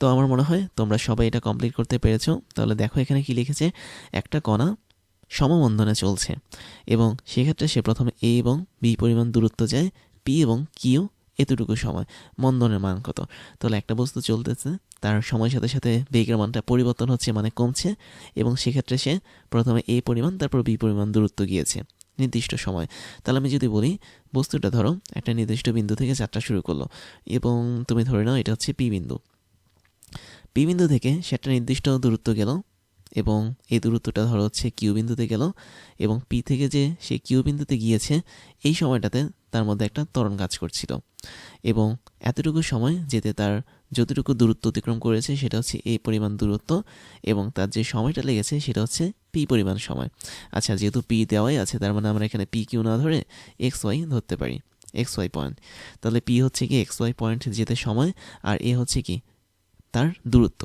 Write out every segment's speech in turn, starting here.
তো আমার মনে হয় তোমরা সবাই এটা কমপ্লিট করতে পেরেছ। তাহলে দেখো এখানে কি লিখেছে, একটা কণা সমবন্ধনে চলছে এবং সেক্ষেত্রে সে প্রথমে এ এবং বি পরিমাণ দূরত্ব যায় পি এবং কিউ এতটুকু সময়, মন্দনের মান কত। তাহলে একটা বস্তু চলতেছে, তার সময়ের সাথে সাথে বেগের মানটা পরিবর্তন হচ্ছে মানে কমছে এবং সেক্ষেত্রে সে প্রথমে এ পরিমাণ, তারপর বি পরিমাণ দূরত্ব গিয়েছে, নির্দিষ্ট সময়। তাহলে আমি যদি বলি, বস্তুটা ধরো একটা নির্দিষ্ট বিন্দু থেকে যাত্রা শুরু করল এবং তুমি ধরে নাও এটা হচ্ছে পি বিন্দু। পি বিন্দু থেকে সে একটা নির্দিষ্ট দূরত্ব গেল এবং এই দূরত্বটা ধরো হচ্ছে কিউ বিন্দুতে গেল এবং পি থেকে যে সে কিউ বিন্দুতে গিয়েছে, এই সময়টাতে তার মধ্যে একটা ত্বরণ কাজ করছিল। এবং এতটুকু সময় যেতে তার যতটুকু দূরত্ব অতিক্রম করেছে সেটা হচ্ছে এই পরিমাণ দূরত্ব এবং তার যে সময়টা লেগেছে সেটা হচ্ছে পি পরিমাণ সময়। আচ্ছা যেহেতু পি দেওয়াই আছে, তার মানে আমরা এখানে পি কিউ না ধরে এক্স ওয়াই ধরতে পারি এক্স ওয়াই পয়েন্ট তাহলে পি হচ্ছে কি এক্স ওয়াই পয়েন্ট যেতে সময় আর এ হচ্ছে কি তার দূরত্ব।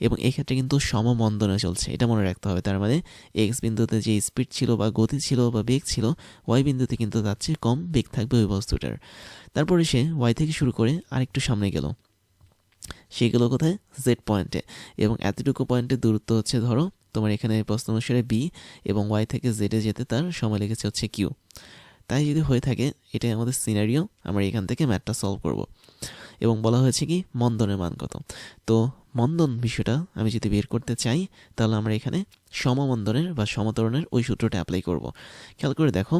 এবং এক্ষেত্রে কিন্তু সমমন্দনে চলছে। এটা মনে রাখতে হবে। তার মানে এক্স বিন্দুতে যে স্পিড ছিল বা গতি ছিল বা বেগ ছিল ওয়াই বিন্দুতে কিন্তু তার চেয়ে কম বেগ থাকবে ওই বস্তুটার। তারপরে সে ওয়াই থেকে শুরু করে আরেকটু সামনে গেল। সে গেল কোথায়? জেড পয়েন্টে এবং এতটুকু পয়েন্টের দূরত্ব হচ্ছে ধরো, তোমার এখানে প্রশ্ন অনুসারে বি এবং ওয়াই থেকে জেডে যেতে তার সময় লেগেছে হচ্ছে কিউ তাই যদি হয়ে থাকে, এটাই আমাদের সিনারিও আমরা এখান থেকে ম্যাথটা সলভ করব। এবং বলা হয়েছে কি, মন্দনের মান কত? তো মন্দন বিষয়টা আমি যদি বের করতে চাই, তাহলে আমরা এখানে সমমন্দনের বা সমতরণের ওই সূত্রটা অ্যাপ্লাই করব। খেয়াল করে দেখো,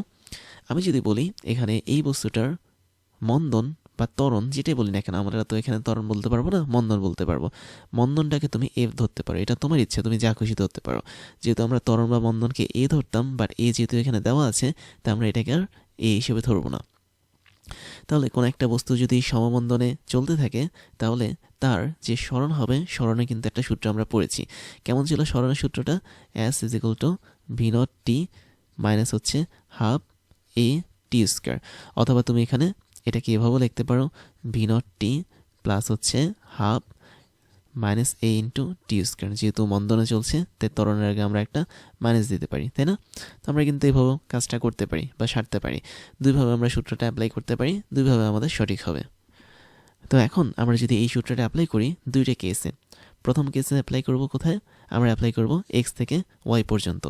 আমি যদি বলি এখানে এই বস্তুটার মন্দন বা ত্বরণ যেটাই বলি না কেন, আমরা তো এখানে ত্বরণ বলতে পারব না, মন্দন বলতে পারব। মন্দনটাকে তুমি এফ ধরতে পারো, এটা তোমার ইচ্ছে, তুমি যা খুশি ধরতে পারো। যেহেতু আমরা তরণ বা মন্দনকে এ ধরতাম বাট এ যেহেতু এখানে দেওয়া আছে, তা আমরা এটাকে আর এ হিসেবে ধরবো না। তাহলে কোনো একটা বস্তু যদি সমবন্ধনে চলতে থাকে, তাহলে তার যে স্মরণ হবে, স্মরণে কিন্তু একটা সূত্র আমরা পড়েছি। কেমন ছিল স্মরণের সূত্রটা? S is equal to V nought T minus হচ্ছে হাফ এ টি স্কোয়ার অথবা তুমি এখানে এটাকে এভাবেও লিখতে পারো ভি নট টি প্লাস হচ্ছে half minus A into T square যেহেতু মন্দনে চলছে, তাই ত্বরণের আগে আমরা একটা মাইনাস দিতে পারি, তাই না? তো আমরা কিন্তু এইভাবে কাজটা করতে পারি বা সারতে পারি। দুইভাবে আমরা সূত্রটা অ্যাপ্লাই করতে পারি, দুইভাবে আমাদের সঠিক হবে। তো এখন আমরা যদি এই সূত্রটা অ্যাপ্লাই করি দুইটা কেসে প্রথম কেসে অ্যাপ্লাই করব কোথায়? আমরা অ্যাপ্লাই করব এক্স থেকে ওয়াই পর্যন্ত।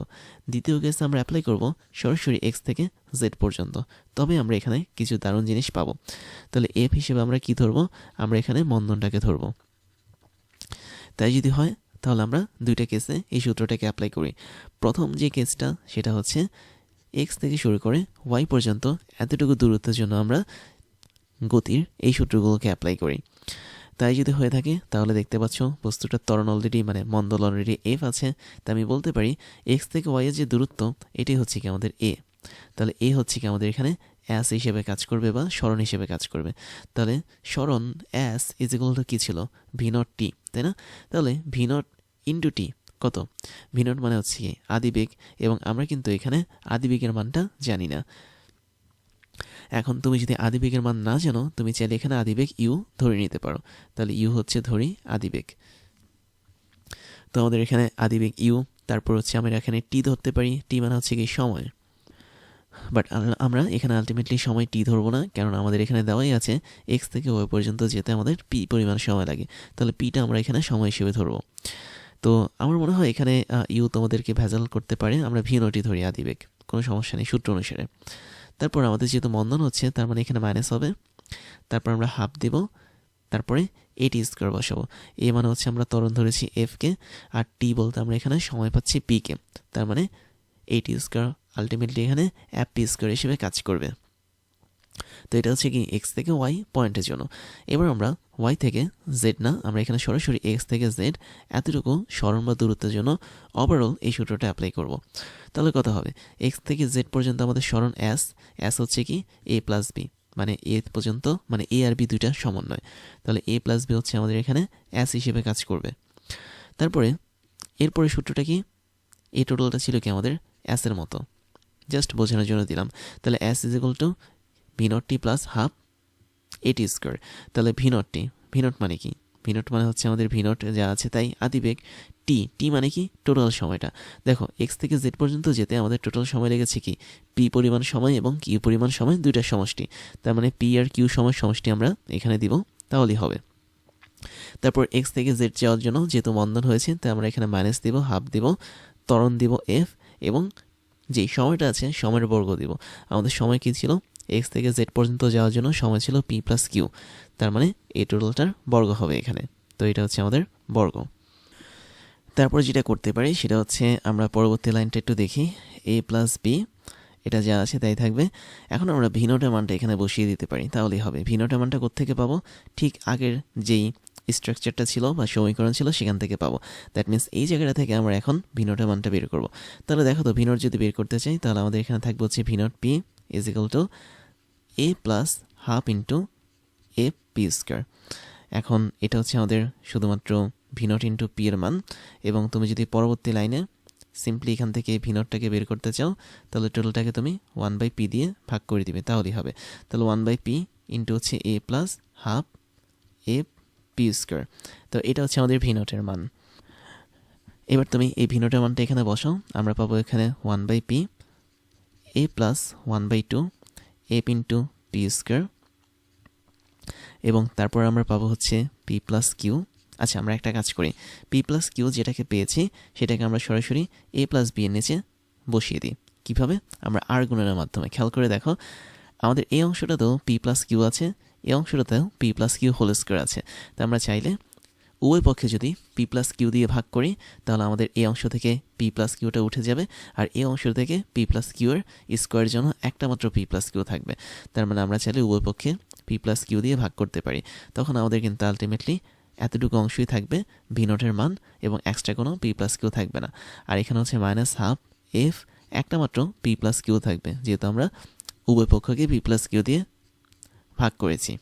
দ্বিতীয় কেসে আমরা অ্যাপ্লাই করব সরাসরি এক্স থেকে জেড পর্যন্ত। তবে আমরা এখানে কিছু দারুণ জিনিস পাবো। তাহলে এফ হিসেবে আমরা কি ধরবো? আমরা এখানে মন্দনটাকে ধরবো। তাই যদি হয়, তাহলে আমরা দুইটা কেসে এই সূত্রটাকে অ্যাপ্লাই করি। প্রথম যে কেসটা সেটা হচ্ছে এক্স থেকে শুরু করে ওয়াই পর্যন্ত এতটুকু দূরত্বের জন্য আমরা গতির এই সূত্রগুলোকে অ্যাপ্লাই করি। তাই যদি হয়ে থাকে, তাহলে দেখতে পাচ্ছ বস্তুটার ত্বরণ অলরেডি মানে মন্দল অলরেডি এফ আছে। তা আমি বলতে পারি এক্স থেকে ওয়াইয়ের যে দূরত্ব, এটাই হচ্ছে কি আমাদের এ তাহলে এ হচ্ছে কি আমাদের এখানে অ্যাস হিসেবে কাজ করবে বা স্মরণ হিসেবে কাজ করবে। তাহলে স্মরণ অ্যাস ইজ ইকুয়াল টু কী ছিল? ভি নট টি তাই না? তাহলে ভি নট ইন্টু টি কত? ভি নট মানে হচ্ছে কি আদিবেগ এবং আমরা কিন্তু এখানে আদিবেগের মানটা জানি না। এখন তুমি যদি আদিবেগের মান না জানো, তুমি চাইলে এখানে আদিবেগ ইউ ধরে নিতে পারো। তাহলে ইউ হচ্ছে ধরি আদিবেগ তো আমাদের এখানে আদিবেগ ইউ তারপর হচ্ছে আমরা এখানে টি ধরতে পারি। টি মানে হচ্ছে কি সময়। বাট আমরা এখানে আলটিমেটলি সময় টি ধরবো না কারণ আমাদের এখানে দেওয়াই আছে এক্স থেকে ওই পর্যন্ত যেতে আমাদের পি পরিমাণ সময় লাগে। তাহলে পিটা আমরা এখানে সময় হিসেবে ধরবো। তো আমার মনে হয় এখানে ইউ তোমাদেরকে ভেজাল করতে পারে, আমরা ভি নটি ধরি আদিবেগ, কোনো সমস্যা নেই সূত্র অনুসারে। তারপর আমাদের যেহেতু মন্দন হচ্ছে, তার মানে এখানে মাইনাস হবে। তারপর আমরা হাফ দেব, তারপরে এটি স্কোয়ার বসাবো। এ মানে হচ্ছে আমরা তরণ ধরেছি এফকে আর টি বলতে আমরা এখানে সময় পাচ্ছি পিকে তার মানে এইটি স্কোয়ার আলটিমেটলি এখানে অ্যাপ পি স্কোয়ার হিসেবে কাজ করবে। তো এটা হচ্ছে কি এক্স থেকে ওয়াই পয়েন্টের জন্য। এবার আমরা ওয়াই থেকে জেড না, আমরা এখানে সরাসরি এক্স থেকে জেড এতটুকু স্মরণ বা দূরত্বের জন্য ওভারঅল এই সূত্রটা অ্যাপ্লাই করব। তাহলে কথা হবে এক্স থেকে জেড পর্যন্ত আমাদের স্মরণ এস এস হচ্ছে কি এ প্লাস বি মানে এ পর্যন্ত মানে এ আর বি দুইটা সমন্বয়। তাহলে এ প্লাস বি হচ্ছে আমাদের এখানে এস হিসেবে কাজ করবে। তারপরে এরপরে সূত্রটা কি? এই টোটালটা ছিল কি আমাদের অ্যাসের মতো। জাস্ট বোঝানোর জন্য দিলাম। তাহলে S is equal to V T plus half A T square তাহলে ভি নট টি ভি মানে কি? ভি মানে হচ্ছে আমাদের ভি যা আছে তাই আদিবেগ টি টি মানে কি? টোটাল সময়টা। দেখো এক্স থেকে জেড পর্যন্ত যেতে আমাদের টোটাল সময় লেগেছে কি? পি পরিমাণ সময় এবং কিউ পরিমাণ সময় দুইটার সমষ্টি। তার মানে পি আর কিউ সময় সমষ্টি আমরা এখানে দিব, তাহলেই হবে। তারপর এক্স থেকে জেড যাওয়ার জন্য যেহেতু বন্ধন হয়েছে, তাই আমরা এখানে মাইনাস দিব হাফ দিব, ত্বরণ দিব এফ এবং যেই সময়টা আছে, সময়ের বর্গ দিব। আমাদের সময় কী ছিল? এক্স থেকে জেড পর্যন্ত যাওয়ার জন্য সময় ছিল পি প্লাস কিউ তার মানে এই টোটালটার বর্গ হবে এখানে। তো এটা হচ্ছে আমাদের বর্গ। তারপর যেটা করতে পারি সেটা হচ্ছে আমরা পরবর্তী লাইনটা একটু দেখি। এ প্লাস বি এটা যা আছে তাই থাকবে। এখন আমরা ভিনোটের মানটা এখানে বসিয়ে দিতে পারি, তাহলেই হবে। ভিনোটের মানটা কোত্থেকে পাবো? ঠিক আগের যেই স্ট্রাকচারটা ছিল বা সমীকরণ ছিল, সেখান থেকে পাবো। দ্যাট মিন্স এই জায়গাটা থেকে আমরা এখন ভিনোটের মানটা বের করব। তাহলে দেখো তো ভিনোট যদি বের করতে চাই, তাহলে আমাদের এখানে থাকবে হচ্ছে V nought P is equal to A plus half into A P square এখন এটা হচ্ছে আমাদের শুধুমাত্র ভিনট ইন্টু পি এর মান, এবং তুমি যদি পরবর্তী লাইনে সিম্পলি এখান থেকে ভিনটটাকে বের করতে চাও, তাহলে টোটালটাকে তুমি ওয়ান বাই পি দিয়ে ভাগ করে দিবে, তাহলেই হবে। তাহলে ওয়ান বাই পি ইন্টু হচ্ছে A plus half A P square তো এটা হচ্ছে আমাদের ভিনটের মান। এবার তুমি এই ভিনটের মানটা এখানে বসাও। আমরা পাবো এখানে one by P A plus one by two A into P square এবং তারপর আমরা পাবো হচ্ছে পি প্লাস কিউ আচ্ছা আমরা একটা কাজ করি। পি প্লাস কিউ যেটাকে পেয়েছি, সেটাকে আমরা সরাসরি এ প্লাস বি এর নিচে বসিয়ে দিই। কীভাবে? আমরা আর গুণনের মাধ্যমে। খেয়াল করে দেখো, আমাদের এই অংশটাতেও পি প্লাস কিউ আছে এই অংশটাতেও P plus Q whole square আছে। তা আমরা চাইলে উভয় পক্ষে যদি পি প্লাস কিউ দিয়ে ভাগ করি, তাহলে আমাদের এই অংশ থেকে পি প্লাস কিউটা উঠে যাবে, আর এই অংশ থেকে পি প্লাস কিউয়ের স্কোয়ারের জন্য একটা মাত্র পি প্লাস কিউ থাকবে। তার মানে আমরা চাইলে উভয় পক্ষে পি প্লাস কিউ দিয়ে ভাগ করতে পারি। তখন আমাদের কিন্তু আলটিমেটলি এতটুকু অংশই থাকবে ভি নোটের মান, এবং এক্সট্রা কোনো পি প্লাস কিউ থাকবে না। আর এখানে হচ্ছে মাইনাস হাফ এফ একটা মাত্র পি প্লাস কিউ থাকবে, যেহেতু আমরা উভয় পক্ষকে পি প্লাস কিউ দিয়ে ভাগ করেছি।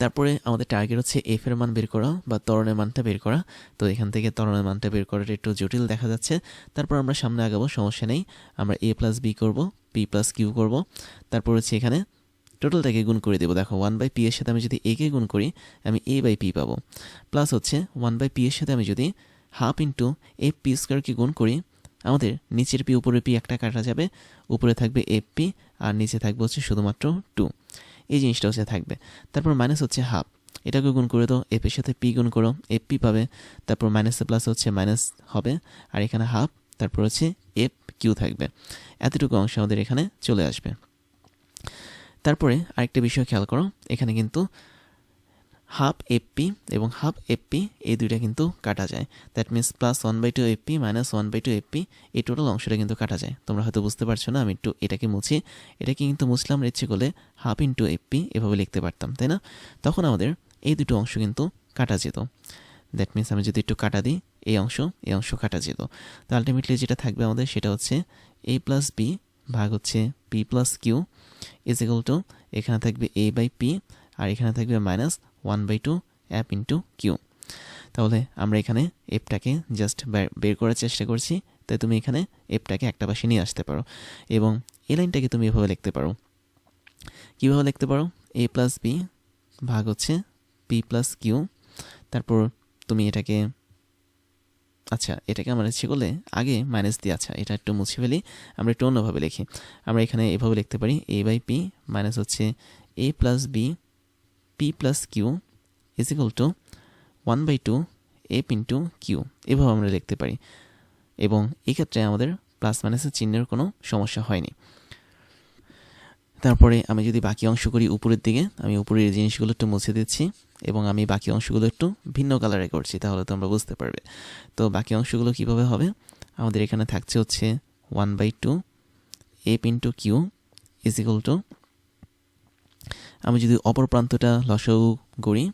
তারপরে আমাদের টার্গেট হচ্ছে এফ এর মান বের করা বা তরণের মানটা বের করা। তো এখান থেকে তরণের মানটা বের করাটা একটু জটিল দেখা যাচ্ছে। তারপর আমরা সামনে আগাবো, সমস্যা নেই। আমরা এ প্লাস বি করব পি প্লাস কিউ করব। তারপর হচ্ছে এখানে টোটালটাকে গুণ করে দেবো। দেখো ওয়ান বাই পি এর সাথে আমি যদি এ কে গুণ করি, আমি এ বাই পি পাবো। প্লাস হচ্ছে ওয়ান বাই পি এর সাথে আমি যদি হাফ ইন্টু এ পি স্কোয়ারকে গুণ করি আমাদের নিচের পি উপরের পি একটা কাটা যাবে, উপরে থাকবে এফ পি আর নিচে থাকবে হচ্ছে শুধুমাত্র টু এই জিনিসটা হচ্ছে থাকবে। তারপর মাইনাস হচ্ছে হাফ এটাকে গুণ করে দাও এফের সাথে পি গুণ করো এফ পি পাবে। তারপর মাইনাসে প্লাস হচ্ছে মাইনাস হবে, আর এখানে হাফ তারপর হচ্ছে এফ কিউ থাকবে। এতটুকু অংশ আমাদের এখানে চলে আসবে। তারপরে আরেকটা বিষয় খেয়াল করো, এখানে কিন্তু হাফ এফপি এবং হাফ এফপি এই দুইটা কিন্তু কাটা যায়। That means plus one by two F P minus one by two F P এই টোটাল অংশটা কিন্তু কাটা যায়। তোমরা হয়তো বুঝতে পারছ না, আমি একটু এটাকে মুছি। এটাকে কিন্তু মুসলাম ইচ্ছে করলে হাফ ইন্টু এফপি এভাবে লিখতে পারতাম, তাই না? তখন আমাদের এই দুটো অংশ কিন্তু কাটা যেত। দ্যাট মিনস আমি যদি একটু কাটা দিই, এই অংশ এই অংশ কাটা যেত। তো আলটিমেটলি যেটা থাকবে আমাদের সেটা হচ্ছে এ প্লাস বি ভাগ হচ্ছে P plus Q is equal to এখানে থাকবে এ বাই পি আর এখানে থাকবে minus one by two A P into Q তাহলে আমরা এখানে এপটাকে জাস্ট বের করার চেষ্টা করছি, তাই তুমি এখানে এপটাকে একটা পাশে নিয়ে আসতে পারো এবং এই লাইনটাকে তুমি এভাবে লিখতে পারো। কীভাবে লিখতে পারো? এ প্লাস বি ভাগ হচ্ছে পি প্লাস কিউ তারপর তুমি এটাকে আচ্ছা এটাকে আমরা ইচ্ছে করলে আগে মাইনাস দিয়ে আচ্ছা এটা একটু মুছে ফেলি, আমরা একটু অন্যভাবে লিখি। আমরা এখানে এভাবে লিখতে পারি এ বাই পি মাইনাস হচ্ছে A plus B P plus Q is equal to one by two F into Q এভাবে আমরা লিখতে পারি। এবং এক্ষেত্রে আমাদের প্লাস মাইনাসের চিহ্নের কোনো সমস্যা হয়নি। তারপরে আমি যদি বাকি অংশ করি উপরের দিকে, আমি উপরের জিনিসগুলো একটু মুছে দিচ্ছি এবং আমি বাকি অংশগুলো একটু ভিন্ন কালারে করছি, তাহলে তোমরা বুঝতে পারবে। তো বাকি অংশগুলো কীভাবে হবে? আমাদের এখানে থাকছে হচ্ছে one by two A P into Q is equal to আমি যদি অপর প্রান্তটা লসাগু করি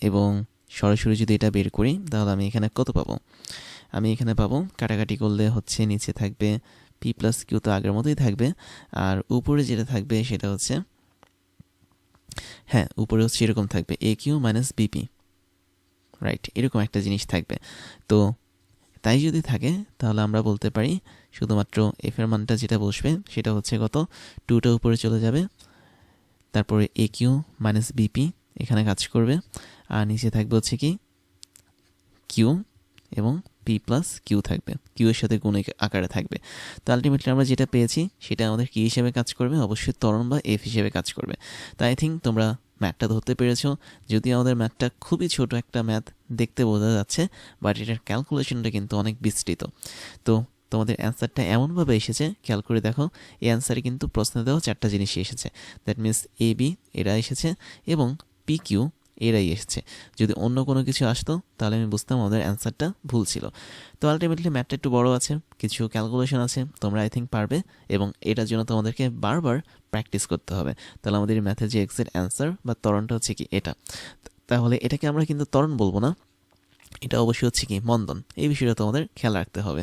এবং সরাসরি যদি এটা বের করি, তাহলে আমি এখানে কত পাবো? আমি এখানে পাবো, কাটাকাটি করলে হচ্ছে নিচে থাকবে পি প্লাস কিউ তো আগের মতোই থাকবে। আর উপরে যেটা থাকবে সেটা হচ্ছে হ্যাঁ উপরে হচ্ছে এরকম থাকবে A Q minus B P right এরকম একটা জিনিস থাকবে। তো তাই যদি থাকে, তাহলে আমরা বলতে পারি শুধুমাত্র এফ এর মানটা যেটা বসবে, সেটা হচ্ছে কত? টুটা উপরে চলে যাবে। তারপরে এ কিউ মাইনাস বিপি এখানে কাজ করবে। আর নিচে থাকবে হচ্ছে কি কিউ এবং পি প্লাস কিউ থাকবে। কিউ এর সাথে গুণ আকারে থাকবে। তো আলটিমেটলি আমরা যেটা পেয়েছি, সেটা আমাদের কি হিসেবে কাজ করবে? অবশ্যই তরণ বা এফ হিসেবে কাজ করবে। তাই আই থিঙ্ক তোমরা ম্যাথটা ধরতে পেরেছ। যদি আমাদের ম্যাথটা খুবই ছোট একটা ম্যাথ দেখতে বোঝা যাচ্ছে বাট এটার ক্যালকুলেশনটা কিন্তু অনেক বিস্তৃত। তো তোমাদের অ্যান্সারটা এমনভাবে এসেছে, খেয়াল করে দেখো, এই অ্যান্সারে কিন্তু প্রশ্ন দেওয়া চারটা জিনিসই এসেছে। দ্যাট মিন্স এ বি এরা এসেছে এবং পি কিউ এরাই এসেছে। যদি অন্য কোনো কিছু আসতো, তাহলে আমি বুঝতাম আমাদের অ্যান্সারটা ভুল ছিল। তো আলটিমেটলি ম্যাথটা একটু বড় আছে, কিছু ক্যালকুলেশন আছে, তোমরা আই থিঙ্ক পারবে এবং এটার জন্য তোমাদেরকে বারবার প্র্যাকটিস করতে হবে। তাহলে আমাদের ম্যাথের যে এক্সাক্ট অ্যান্সার বা ত্বরণটা হচ্ছে কি এটা? তাহলে এটাকে আমরা কিন্তু ত্বরণ বলব না, এটা অবশ্যই হচ্ছে কি মন্দন। এই বিষয়টা তোমাদের খেয়াল রাখতে হবে।